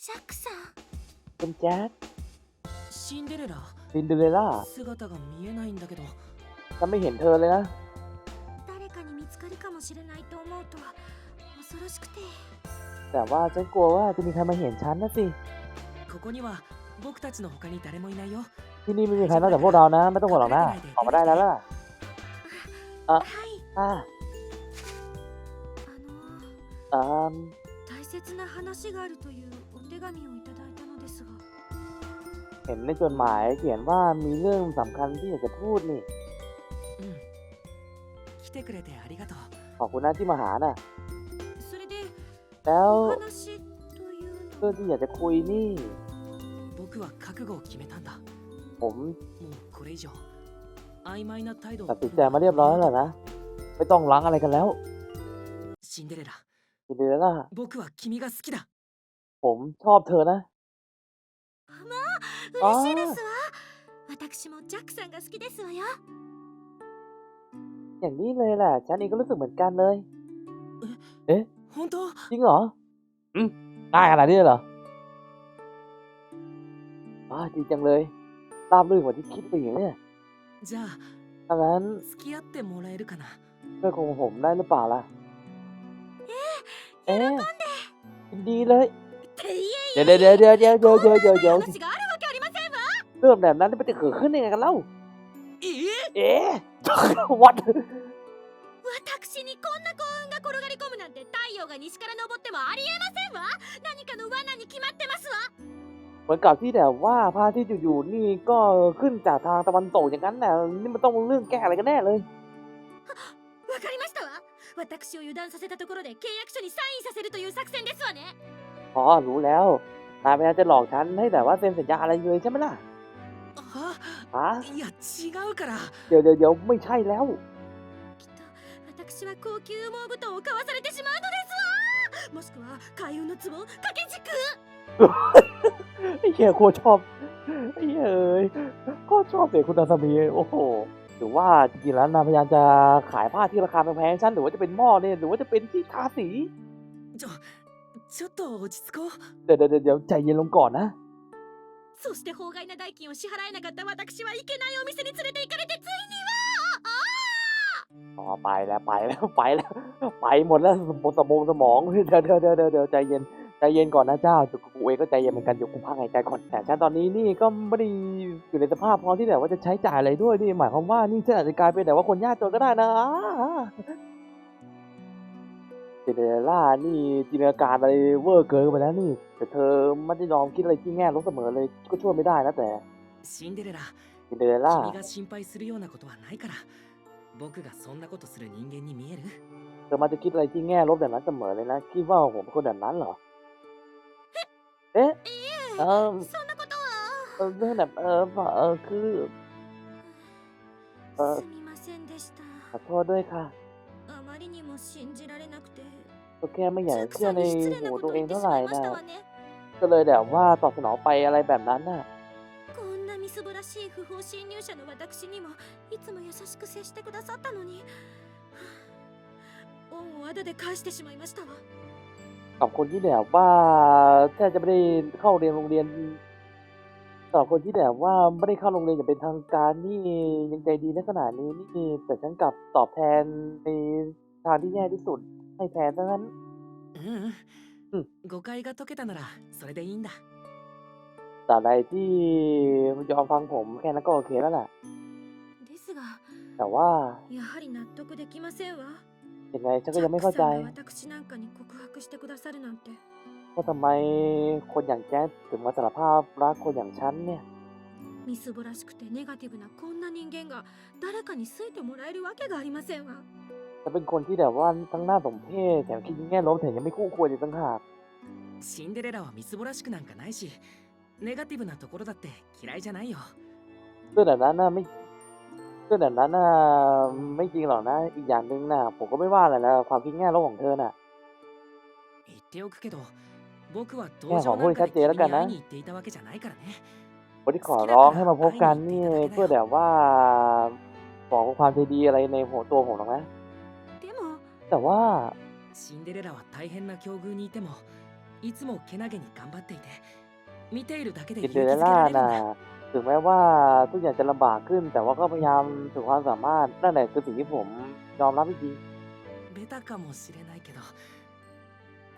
ジャックさん เป็นแจ๊ด シンデレラ ซินเดอเรลล่า 姿が見えないんだけど ฉันไม่เห็นเธอเลยนะ 誰かに見つかるかもしれないと思うと恐ろしくて แต่ว่าฉันกลัวว่าจะมีใครมาเห็นฉันนะสิ ここには僕たちの他に誰もいないよ ที่นี่ไม่มีใครนอกจากพวกเรานะ ไม่ต้องห่วงหรอกนะออกมาได้แล้วล่ะ はい อ่า あの อ่า 大切な話があるというお手 紙をいただいたのですが เห็นในจดหมายเขียนว่ามีเรื่องสำคัญที่อยากจะพูดนี่ うん来てくれてありがとう ขอบคุณนะที่มาหาน่ะ それで แล้ว お話という เรื่ の องที่อยากจะคุยนี่ 僕は覚悟を決めたんだ ผม もうこれ以上曖昧な態度 ตัดสินใจมาเรียบร้อยแล้วนะ ไม่ต้องล้างอะไรกันแล้ว シンデレラ ซินเดอเรลล่า 僕は君が好きだ ผมชอบเธอนะ 嬉しいですわ私もジャックさんが好きですわよ อย่างนี้เลยแหละ ฉันเองก็รู้สึกเหมือนกันเลย 本当 จริงเหรอ อืมง่ายขนาดนี้เลยเหรออ่าดีจังเลยราบรื่นกว่าที่คิดไปอย่างเนี่ย じゃあ ถ้างั้น 付き合ってもらえるかな ช่วยคงผมได้หรือเปล่าล่ะ เอ๊ะยินดีเลย っていえ เดี๋ยวเดี๋ยวเดี๋ยวเดี๋ยวเดี๋ยวเดี๋ยวเดี๋ยวเดี๋ยว 話があるわけありませんわ เรื่องแบบนั้นมันจะเกิดขึ้นได้ไงกันเล่า ええ เอ๊ะ วัด 私にこんな幸運が転がり込むなんて太陽が西から昇ってもありえませんわ何かの罠に決まってますわ เหมือนกับที่แบบว่าพระอาที่อยู่ๆนี่ก็ขึ้นจากทางตะวันตกอย่างนั้นน่ะนี่มันต้องเรื่องแก้อะไรกันแน่เลย わかりましたわ私を油断させたところで契約書にサインさせるという作戦ですわね อ๋อ รู้แล้วนายพยายามจะหลอกฉันให้แบบว่าเซ็นสัญญาอะไรเลยใช่ไหมล่ะ は ฮะ いや違うから เดี๋ยวเดี๋ยวเดี๋ยวไม่ใช่แล้ว きっと私は高級羽毛布団を買わされてしまうのですわもしくは開運の壺掛け軸 ไอ้เหี้ยโคตรชอบไอ้เหี้ยเอ้ยโคตรชอบเด็กคุณตาสมีโอ้โหหรือว่าจริงๆแล้วนายพยายามจะขายผ้าที่ราคาแพงๆให้ฉันหรือว่าจะเป็นหม้อเนี่ยหรือว่าจะเป็นที่ทาสี ちょ ちょっと落ち着こう เดี๋ยวเดี๋ยวเดี๋ยวใจเย็นลงก่อนนะ そして法外な代金を支払えなかった私はいけないお店に連れて行かれてついにはあ อ๋อไปแล้วไปแล้วไปแล้ว ไปหมดแล้วสมองสมองสมองเดี๋ยวเดี๋ยวเดี๋ยวเดี๋ยวเดี๋ยวใจเย็นใจเย็นก่อนนะเจ้ากูเองก็ใจเย็นเหมือนกันเดี๋ยวกูพักหายใจก่อนแต่ฉันตอนนี้นี่ก็ไม่ได้อยู่ในสภาพพร้อมที่แบบว่าจะใช้จ่ายอะไรด้วยนี่หมายความว่านี่ฉันอาจจะกลายเป็นแต่ว่าคนยากจนก็ได้นะ เซเดล่านี่จินตนาการอะไรเวอร์เกินไปแล้วนี่ แต่เธอไม่ได้ยอมคิดอะไรที่แง่ลบเสมอเลยก็ช่วยไม่ได้นะแต่ シンデレラ ซินเดอเรลล่า 君が心配するようなことはないから僕がそんなことする人間に見える เธอมาจะคิดอะไรที่แง่ลบแบบนั้นเสมอเลยนะ คิดว่าผมเป็นคนแบบนั้นเหรอ เอ๊ะ เออ そんなことは เออเรื่องแบบเออเออคือ あすみませんでした ขอโทษด้วยค่ะ あまりにも信じられなくて ก็แค่ไม่อยาก ジャ จะ ック เชื่ さ อน ใน に失礼な หู こと ตัว を เอ 言 ง って เท่า し ไหร่ まいまし นะ たわね ก็เลยแบบว่าตอบสนองไปอะไรแบบนั้นน่ะ こんなみすぼらしい不法侵入者の私にもいつも優しく接してくださったのに恩をあだで返してしまいましたわ กับคนที่แบบว่าแทบจะไม่ได้เข้าเรียนโรงเรียน สำหรับคนที่แบบว่าไม่ได้เข้าโรงเรียนอย่างเป็นทางการนี่ยังใจดีในขนาดนี้นี่แต่ฉันกลับตอบแทนในทางที่แย่ที่สุด ให้แทนซะงั้น うんうん、うん誤解が解けたならそれでいいんだ แต่ใดที่ยอมฟังผมแค่นั้นก็โอเคแล้วแหละ ですが แต่ว่า やはり納得できませんわ ยังไงฉัน ジ ก็ ャ ยัง ッ ไม่ ク เข้าใจ さんが私なんかに告白してくださるなんて ว่าทำไมคนอย่างแจ๊สถึงมาสารภาพรักคนอย่างฉันเนี่ย みすぼらしくてネガティブなこんな人間が誰かに好いてもらえるわけがありませんわ จะเป็นคนที่แบบว่าทั้งหน้าสมเพศแถมคิดแง่ลบแถมยังไม่คู่ควรอีกต่างหาก シンデレラはみすぼらしくなんかないしネガティブなところだって嫌いじゃないよ เรื่องแบบนั้นน่ะไม่เรื่องแบบนั้นน่ะไม่จริงหรอกนะ อีกอย่างหนึ่งน่ะ ผมก็ไม่ว่าแหละนะความคิดแง่ลบของเธอน่ะ 言っておくけど 僕はいや道場なんかでもう一回やるかな君に会いに行っていたわけじゃないからね คนที่ขอร้องให้มาพบกันนี่เพื่อแบบว่าบอกความใจดีอะไรในหัวตัวผมหรอกนะ でも แต่ว่า シンデレラは大変な境遇にいても いつもけなげに頑張っていて見ているだけで ซิ 勇 น 気 เดอ づ เร け ลล่า られるん น่ะ だ ถึงแม้ว่าทุกอย่างจะลำบากขึ้น แต่ว่าก็พยายามสุดความสามารถนั่นแหละคือสิ่งที่ผมยอมรับจริง ベタかもしれないけど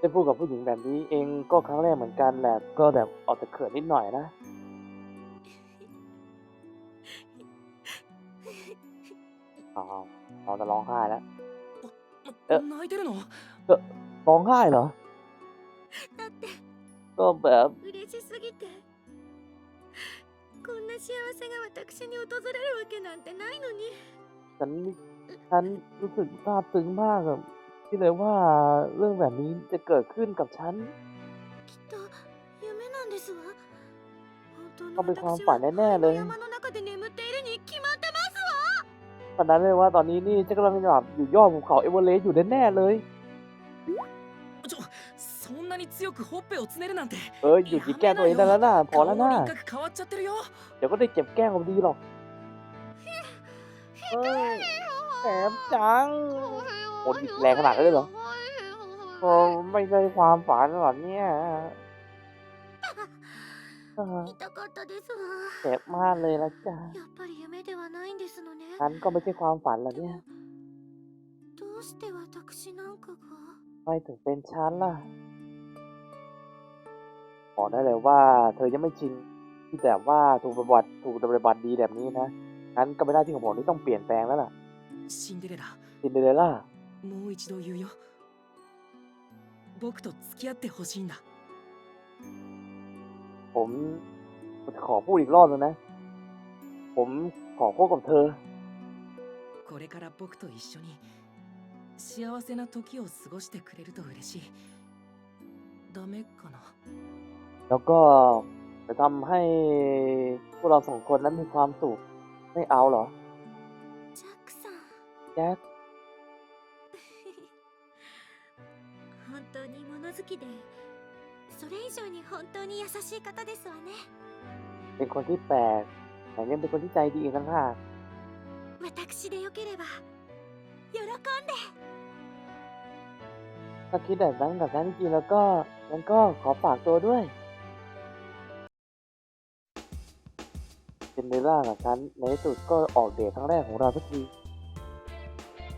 ได้พูดกับผู้หญิงแบบนี้เองก็ครั้งแรกเหมือนกันแหละก็แบบออกจะเขินนิดหน่อยนะอ๋อเราจะร้องไห้แล้ว え泣いてるの ร้องไห้เหรอ だって ก็แบบ 嬉しすぎてこんな幸せが私に訪れるわけなんてないのに ฉันฉันรู้สึกซาบซึ้งมากอ คิดเลยว่าเรื่องแบบนี้จะเกิดขึ้นกับฉันต้องเป็นความฝันแน่ๆเลยตอนนั้นเลยว่าตอนนี้นี่ฉันกำลังหลับอยู่ยอดภูเขาเอเวอเรสต์อยู่แน่ๆเลยเออหยุดจีแก้ตัวเองได้แล้วนะพอแล้วนะเดี๋ยวก็ได้เจ็บแก้มดีหรอกแถมจัง โหดแรงขนาดนั้นเลยเหรอก็ไม่ใช่ความฝันหรอกเนี่ยเจ็บมากเลยละจ้าฉันก็ไม่ใช่ความฝันหรอกเนี่ยไม่ถึงเป็นฉันล่ะบอกได้เลยว่า เธอยังไม่ชินที่แต่ว่าถูกปฏิบัติถูกปฏิบัติดีแบบนี้นะงั้นก็ไม่ได้ที่ของผมที่ต้องเปลี่ยนแปลงแล้วล่ะซินเดเรล่าซินเดเรล่า もう一度言うよ僕と付き合ってほしいんだ ผมขอพูดอีกรอบนึงนะ ผมขอคบกับเธอ これから僕と一緒に幸せな時を過ごしてくれると嬉しいダメかな แล้วก็จะทำให้พวกเราสองคนนั้นมีความสุขไม่เอาเหรอ ジャックさん แจ็ค 好きでそれ以上に本当に優しい方ですわね เป็นคนที่แปลกแต่ยังเป็นคนที่ใจดีอีกต่างหาก 私でよければ喜んで ถ้าคิดแบบนั้นกับฉันจริงๆแล้วก็งั้นก็ขอฝากตัวด้วยซินเดอเรลล่ากับฉันในที่สุดก็ออกเดทครั้งแรกของเราสักที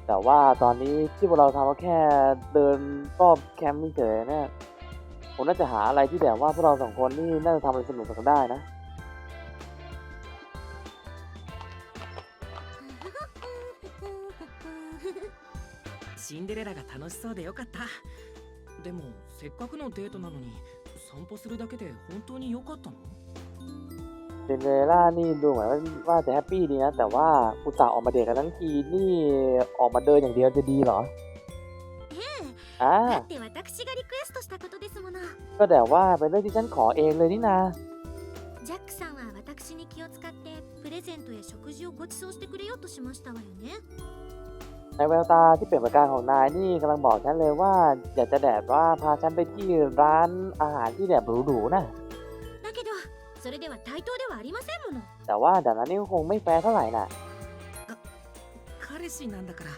แต่ว่าตอนนี้ที่พวกเราทำก็แค่เดินรอบแคมป์เฉยๆเนี่ยผมน่าจะหาอะไรที่แบบว่าพวกเราสองคนนี่น่าจะทำอะไรสนุกๆกันได้นะ シンデレラが楽しそうでよかったでもせっかくのデートなのに散歩するだけで本当に良かったの ซินเดอเรลล่านี่ดูเหมือนว่าว่าจะแฮปปี้ดีนะ แต่ว่าอุตส่าห์ออกมาเดทกันทั้งทีนี่ออกมาเดินอย่างเดียวจะดีเหรอ え อ่า えだって私がリクエストしたことですもの ก็แต่ว่าเป็นเรื่องที่ฉันขอเองเลยนี่นา ジャックさんは私に気を使ってプレゼントや食事をご馳走してくれようとしましたわよね ในแววตาที่เปลี่ยนประการของนายนี่กำลังบอกฉันเลยว่า อยากจะแดดว่าพาฉันไปที่ร้านอาหารที่แบบหรูๆนะ だけど それでは対等ではありませんもの แต่ว่าแบบนั้นนี่ก็คงไม่แฟร์เท่าไหร่น่ะ 彼氏なんだから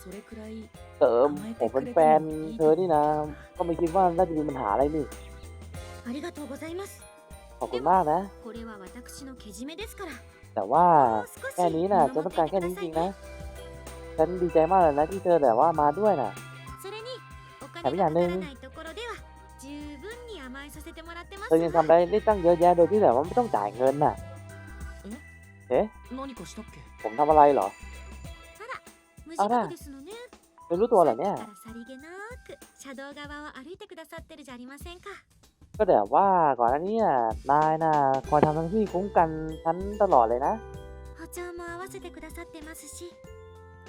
それくらい เออผมเป็นแฟนเธอนี่นะ ก็ไม่คิดว่าน่าจะมีปัญหาอะไรนี่ ありがとうございます ขอบคุณมากนะ これは私のけじめですから แต่ว่า もう少し แค่นี้น่ะฉันต้องการแค่นี้จริงๆนะ ฉันดีใจมากเลยนะที่เธอแบบว่ามาด้วยน่ะ それにお金あみんなねが เธอยังทำได้ได้ตั้งเยอะแยะโดยที่แบบว่าไม่ต้องจ่ายเงินน่ะ เอ๊ะ 何かしたっけ ผมทำอะไรเหรอ 無あら自覚ですのね ไม่รู้ตัวเหรอเนี่ย さっきからさりげなく車道側を歩いてくださってるじゃありませんか ก็แบบว่าก่อนหน้านี้น่ะนายน่ะคอยทำหน้าที่คุ้มกันฉันตลอดเลยนะ 歩調も合わせてくださってますし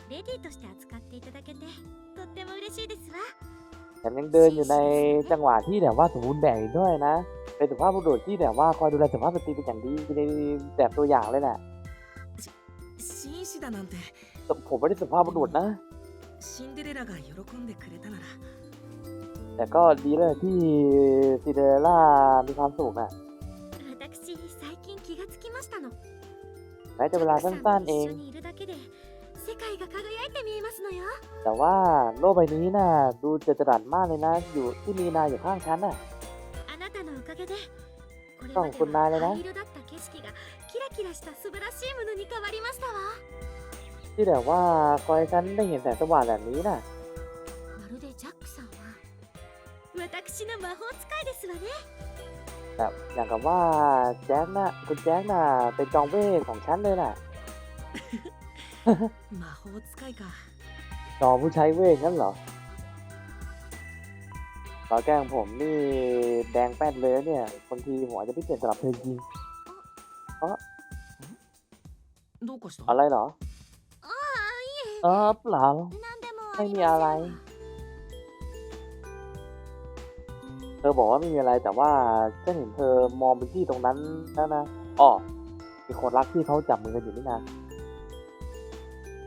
レディーとして扱っていただけてとっても嬉しいですわ แถมยังเดินอยู่ในจังหวะที่แบบว่าสมบูรณ์แบบอีกด้วยนะ เป็นสุภาพบุรุษที่แบบว่าคอยดูแลสุภาพสตรีเป็นอย่างดีในแบบตัวอย่างเลยแหละ 紳士だなんて แต่ผมไม่ได้สุภาพบุรุษนะ シンデレラが喜んでくれたなら แต่ก็ดีเลยที่ซินเดอเรลล่ามีความสุขอ่ะ 私最近気がつきましたの แม้จะเวลา ジャック สั้ さ น ん ๆเอ と ง 一緒にいるだけで世界が輝いて見えますのよ แต่ว่าโลกใบนี้น่ะ ดูจะจรัสมากเลยนะ อยู่ที่มีนายอยู่ข้างฉันน่ะ あなたのおかげで สองคนมาเลยนะที่แต่ว่าคอยฉันได้เห็นแสงสว่างแบบนี้น่ะแบบอย่างกับว่าแจ็คน่ะคุณแจ็คน่ะเป็นจองเวทของฉันเลยน่ะจองผู้ใช้เวทงั้นเหรอ เราแกล้งผมนี่แดงแป้นเลยเนี่ยบางทีหัวจะพิเศษสำหรับเธอจริงเอออะไรเหรอเออเปล่าไม่มีอะไร เธอบอกว่าไม่มีอะไรแต่ว่าฉันเห็นเธอมองไปที่ตรงนั้นนะนะอ๋อมีคนรักที่เขาจับมือกันอยู่นี่นะ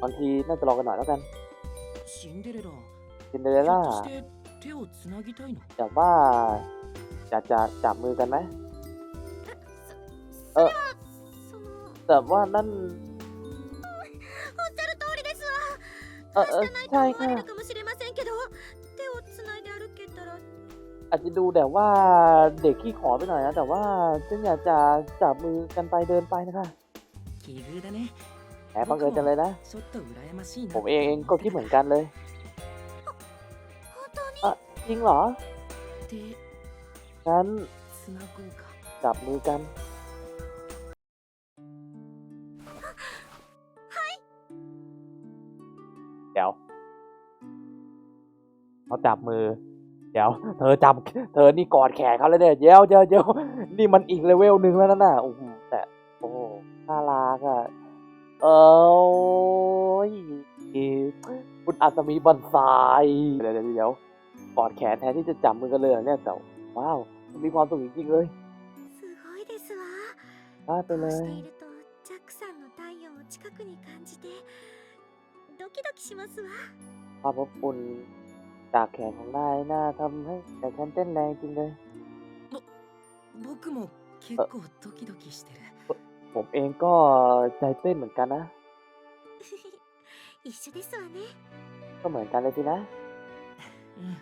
บางทีน่าจะรอกันหน่อยแล้วกันซินเดอเรลล่า 手をつなぎたいの แบบว่าอยากจะจับมือกันไหม そそれはその แต่ว่านั่น おっしゃる通りですわ เออเออ ないと ใช่ 思わ ค่ะ れるかもしれませんけど手をつないで歩けたら อาจจะดูแบบว่าเด็กขี้ขอไปหน่อยนะ แต่ว่าฉันอยากจะจับมือกันไปเดินไปนะคะ 奇遇だね แหมบังเอิญจังเลยนะ ちょっと羨ましいな ผมเองก็คิดเหมือนกันเลย 本当にあ จริงเหรอ งั้นจับมือกัน เดี๋ยวเขาจับมือ เดี๋ยว เธอจับ เธอนี่กอดแขนเขาเลยเนี่ยเดี๋ยวเดี๋ยวเดี๋ยวนี่มันอีกเลเวลหนึ่งแล้วนะน่ะโอ้โหแต่โอ้น่ารักอะเออคุณอาสมีบันซายเดี๋ยวเดี๋ยว กอดแขนแทนที่จะจับมือกันเลยเหรอเนี่ยแต่ว้าวมีความสุขจริงๆเลย すごいですわ ได้ไป こ เล うし ย ているとジャックさんの太陽を近くに感じてドキドキしますわ ความอบอุ่นจากแขนของนายน่าทำให้แต่ฉันเต้นแรงจริงเลย 僕も結構ドキドキしてる ผมเองก็ใจเต้นเหมือนกันนะ 一緒ですわね ก็เหมือนกันเลยสินะ うん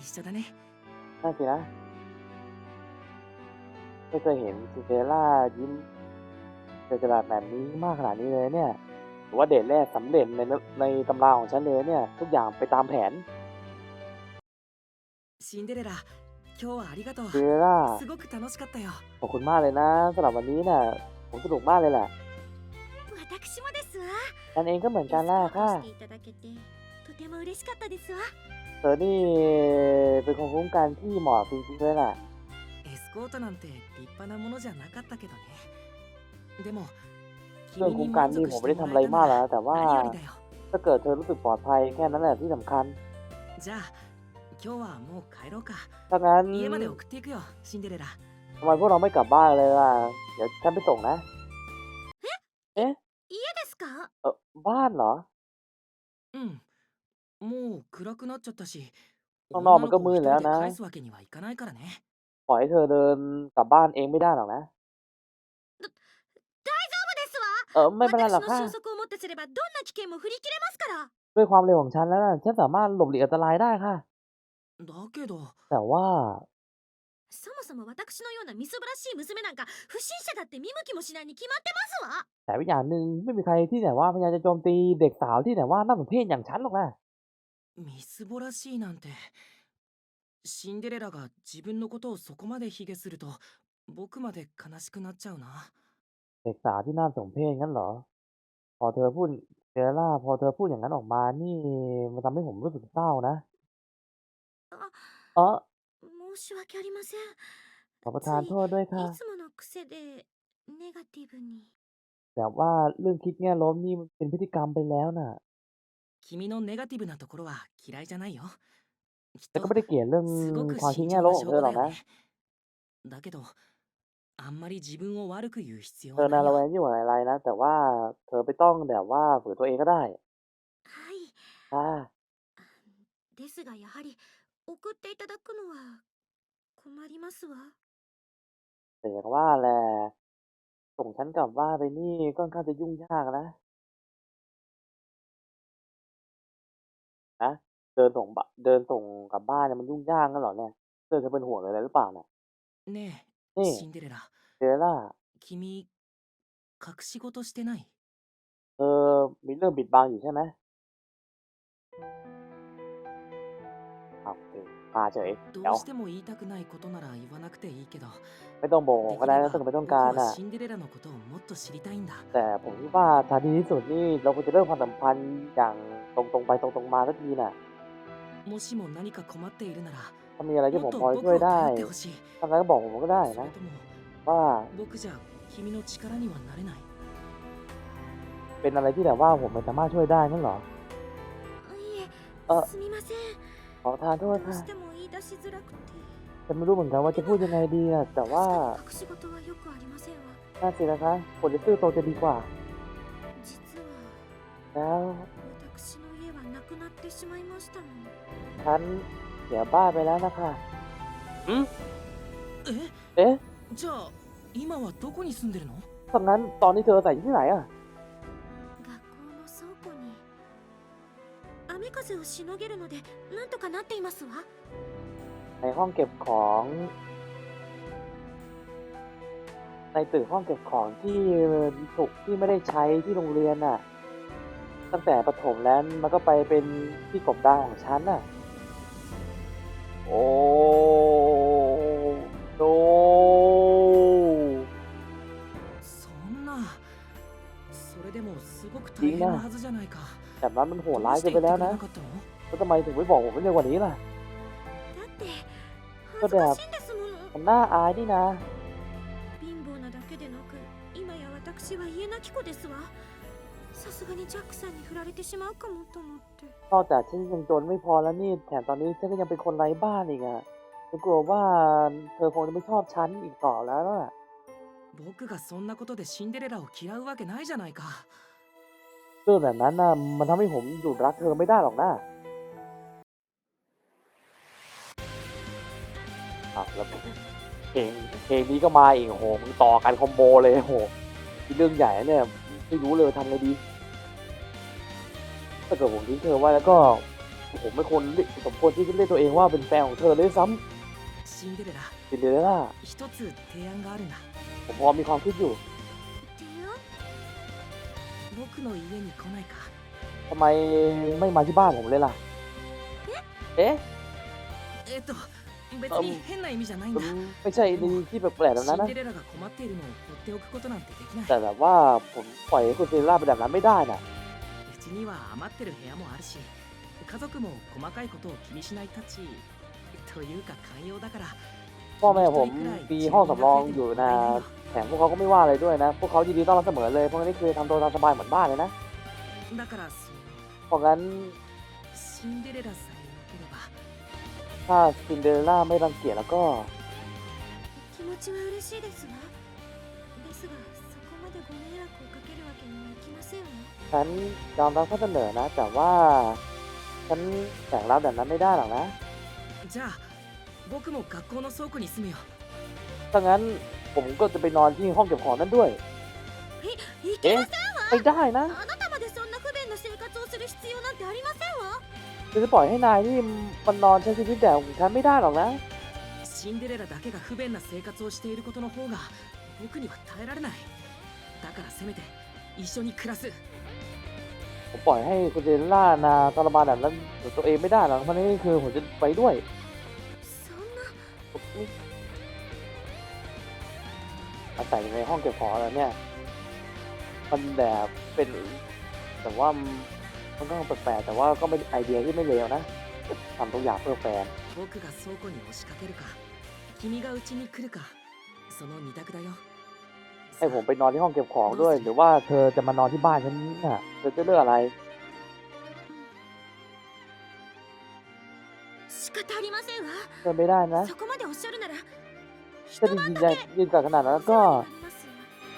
一緒だね น่าสินะ ไม่เคยเห็นซินเดอเรลล่ายิ้มเจอกระดาษแบบนี้มากขนาดนี้เลยเนี่ยถือว่าเดทแรกสำเร็จในในตำราของฉันเลยเนี่ย ทุกอย่างไปตามแผน シンデレラ今日はありがとう ซินเดอเรลล่า すごく楽しかったよ ขอบคุณมากเลยนะสำหรับวันนี้น่ะ ผมสนุกมากเลยแหละ 私もですわ ฉันเองก็เหมือนกันล่ะ エスコ ค่ะ ートしていただけてとても嬉しかったですわ เธอนี่เป็นคนคุ้มกันที่เหมาะจริงๆเลยน่ะ エスコートなんて立派なものじゃなかったけどねでも เรื่องคุ้มกันนี่ผมไม่ได้ทำอะไรมากแล้วแต่ว่า 何よりだよ ถ้าเกิดเธอรู้สึกปลอดภัยแค่นั้นแหละที่สำคัญ じゃあ今日はもう帰ろうか ถ้างั้น 家まで送っていくよシンデレラ ทำไมพวกเราไม่กลับบ้านเลยล่ะ เดี๋ยวฉันไปส่งนะ 家ですか เออบ้านเหรอ うん もう暗くなっちゃったしข้างนอกมันก็มืดแล้วนะ 女の子を一人で返すわけにはいかないからね ปล่อยให้เธอเดินกลับบ้านเองไม่ได้หรอกนะ ですわ เออไม่เป็นไร 私 หรอก の ค่ะ 収束をもってすればどんな危険も振り切れますから ด้วยความเร็วของฉันแล้วนะฉันสามารถหลบหลีกอันตรายได้ค่ะ だけど แต่ว่า そもそも私のようなみすぼらしい娘なんか不審者だって見向きもしないに決まってますわ แต่อีกอย่างหนึ่งไม่มีใครที่ไหนว่าพยายามจะโจมตีเด็กสาวที่ไหนว่าน่าสมเพชอย่างฉันหรอกนะ みすぼらしいなんてシンデレラが自分のことをそこまで卑下すると僕まで悲しくなっちゃうな เด็กสาวที่น่าสมเพชงั้นเหรอ พอเธอพูดเจอล่า พอเธอพูดอย่างนั้นออกมานี่มันทำให้ผมรู้สึกเศร้านะเออ 申し訳ありません ขอประทานโทษด้วยค่ะ いつもの癖でネガティブに แต่ว่าเรื่องคิดแง่ลบนี่มันเป็นพฤติกรรมไปแล้วน่ะ 君のネガティブなところは嫌いじゃないよきっ แต่ と ก็ไม่ได้เกลียดเรื่อง すごく ความคิด 慎 แง่ 重 ล な บของ 証 เธอ 拠 หร だ อก よ นะ ね だけどあんまり自分を悪く言う必要 เธอ は นา ない ระแว よ งอยู่อะไรนะ แต่ว่าเธอไม่ต้องแบบว่าฝืนตัวเองก็ได้ はい ค่ะ ですがやはり送っていただくのは困りますわ แต่อย่างว่าแหละส่งฉันกลับบ้านไปนี่ก็ค่อนข้างจะยุ่งยากนะ เดินส่งบะเดินส่งกลับบ้านเนี่ยมันยุ่งยากกันเหรอเนี่ยเธอจะเป็นห่วงอะไรหรือเปล่าเนี่ย ね นี่ えシンデレラ เจล่า 君隠し事してない เธอมีเรื่องปิดบังอยู่ใช่ไหมอ้าวเออมาเฉย ど เดี๋ยว うしても言いたくないことなら言わなくていいけど ไม่ต้องบอกผม で ก็ き ได้ れ นะ ば ถ้าเกิดไม่ต้อง 僕 การ は อ่ะ シンデレラのことをもっと知りたいんだ แต่ผมคิดว่าทางดีที่สุดนี่เราควรจะเริ่มความสัมพันธ์อย่างตรงตรงๆไปตรงตรงๆมาสักทีน่ะ もしも何か困っているなら ถ้ามีอะไรที่ も ผ っ ม と พอ 僕 ช่วย を ได้ 頼ってほしい ถ้างั้นก็บอกผมก็ได้ それ นะ とも ว่า 僕じゃ君の力にはなれない เป็นอะไรที่แบบว่าผมไม่สามารถช่วยได้นั่นเหรอ いえあすみません ขอทานโทษ どう ค่ะ しても言い出しづらくて ฉันไม่รู้เหมือนกันว่าจะพูดยังไงดีอะแต่ว่า 隠し事はよくありませんわ น่าสินะคะคนจะซื่อตรงจะดีกว่า 実は แล้ว しまいましたの ฉันเสียบ้านไปแล้วนะคะอืม え เอ๊ะ じゃあ今はどこに住んでるの ถ้างั้นตอนนี้เธอใส่อยู่ที่ไหนอะ 学校の倉庫に雨風をしのげるのでなんとかなっていますわ ในห้องเก็บของ ในตึกห้องเก็บของที่ถูกที่ไม่ได้ใช้ที่โรงเรียนน่ะ ตั้งแต่ประถมแล้วมันก็ไปเป็นที่กบดานของฉันน่ะ โอ้โน そんなそれでもすごくいいな大変なはずじゃないか แต่นั้นมันโหด ど ร้า う ย し เกิ て น 言 ไป ってくれ แล้วนะ なかったの แล้วทำไมถึงไม่บอกผมเร็วกว่านี้ล่ะ だってそうだよ恥ずかしいんですもの มันน่าอายนี่นะ 貧乏なだけでなく今や私は家なき子ですわさ すがにジャックさんに振られてしまうかもと思って นอกจากฉันยังจนไม่พอแล้วนี่แถมตอนนี้ฉันก็ยังเป็นคนไร้บ้านอีกอะฉันกลัวว่าเธอคงจะไม่ชอบฉันอีกต่อแล้วน่ะ 僕がそんなことでシンデレラを嫌うわけないじゃないか เรื่องแบบนั้นน่ะมันทำให้ผมหยุดรักเธอไม่ได้หรอกนะอ้าวแล้วเพลงเพลงนี้ก็มาอีกโอ้โหมึงต่อกันคอมโบเลยโอ้โหนี่เรื่องใหญ่นะเนี่ยไม่รู้เลยทำไงดี ถ้าเกิดผมทิ้งเธอไว้แล้วก็ผมไม่ควรสมควรที่จะเรียกตัวเองว่าเป็นแฟนของเธอเลยซ้ำซินเดเรล่าซินเดเรล่าผมพอมีความคิดอยู่ทำไมไม่มาที่บ้านผมเลยล่ะ เอ๊ะเอ๊ะไม่ใช่ในที่แปลกๆแบบนั้นนะ แต่แบบว่าผมปล่อยคุณซเดเรล่าไปแบบนั้นไม่ได้น่ะ には余ってる部屋もあるし家族も細かいことを気にしないたちというか寛容だから พ่อแม่ผมมีห้องสำรองอยู่นะ แถมพวกเขาก็ไม่ว่าอะไรด้วยนะ พวกเขายินดีต้อนรับเสมอเลยเพราะงั้นนี่คือทำตัวตามสบายเหมือนบ้านเลยนะ だからそ เพราะงั้น のシンデレラさえ良ければ ถ้าซินเดอเรลล่าไม่รังเกียจแล้วก็ 気持ちは嬉しいですわですがそこまで ご迷惑をかけるわけにはいきませんわ ฉันยอมรับข้อเสนอนะ แต่ว่า ฉันแบ่งรับแบบนั้นไม่ได้หรอกนะ じゃあ僕も学校の倉庫に住むよ ถ้างั้นผมก็จะไปนอนที่ห้องเก็บของนั้นด้วย いけ เอ๊ะ ไม่ได้นะ あなたまでそんな不便な生活をする必要なんてありませんわ จะปล่อยให้นายนี่มันนอนใช้ชีวิตแบบของฉันไม่ได้หรอกนะ シンデレラだけが不便な生活をしていることの方が僕には耐えられない だからせめて一緒に暮らす ผมปล่อยให้คุณเดนล่านาทรมานแบบนั้นกับตัวเองไม่ได้หรอกเพราะนี่คือผมจะไปด้วย そんな อาศัยอยู่ในห้องเก็บของแล้วเนี่ย มันแบบเป็น แต่ว่ามันก็แปลกๆแต่ว่าก็ไม่ไอเดียที่ไม่เลวนะทำทุกอย่างเพื่อแฟน 僕が倉庫に押しかけるか君が家に来るかその二択だよ ให้ผมไปนอนที่ห้องเก็บของด้วย หรือว่าเธอจะมานอนที่บ้านฉันนี่น่ะเธอจะเลือกอะไรเธอไม่ได้นะจะดีใจยืนกับขนาดนั้นก็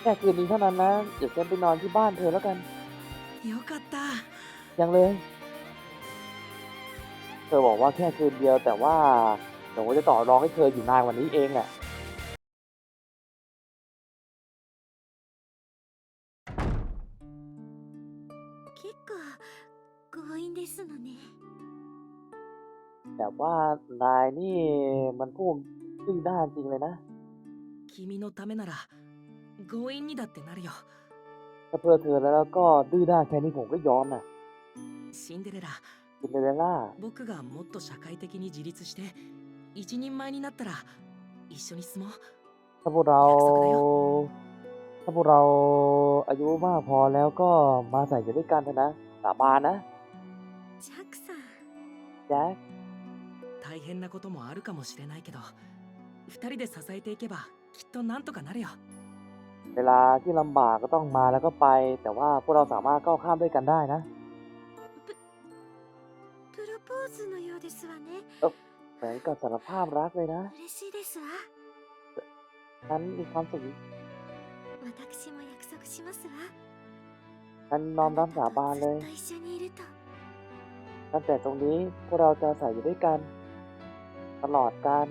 แค่คืนนี้เท่านั้นนะเดี๋ยวฉันไปนอนที่บ้านเธอแล้วกันยังเลย เธอบอกว่าแค่คืนเดียวแต่ว่าเดี๋จะต่อรองให้เธออยู่นานกว่านี้เองแหละ 強引ですのね แต่ว่านายนี่มันพูดดื้อด้านจริงเลยนะ 君のためなら強引にだってなるよ ถ้าเพื่อเธอแล้วก็ดื้อด้านแค่นี้ผมก็ยอมนะ シンデレラ ซินเดอเรลล่า 僕がもっと社会的に自立して一人前になったら一緒に住もう ถ้าพวกเรา ถ้าพวกเราอายุมากพอแล้วก็มาใส่อยู่ด้วยกันเถอะนะ สาบานนะ ジャックさん แจ็ค 大変なこともあるかもしれないけど二人で支えていけばきっとなんとかなるよ เวลาที่ลำบากก็ต้องมาแล้วก็ไป แต่ว่าพวกเราสามารถก้าวข้ามด้วยกันได้นะ プロポーズのようですわね เหมือนกับสารภาพรักเลยนะ 嬉しいですわ ฉันมีความสุข 私も約束しますわ ฉันน้อมรับสาบานเลย ずっと一緒にいると ตั้งแต่ตรงนี้พวกเราจะใส่อยู่ด้วยกัน ตลอดการ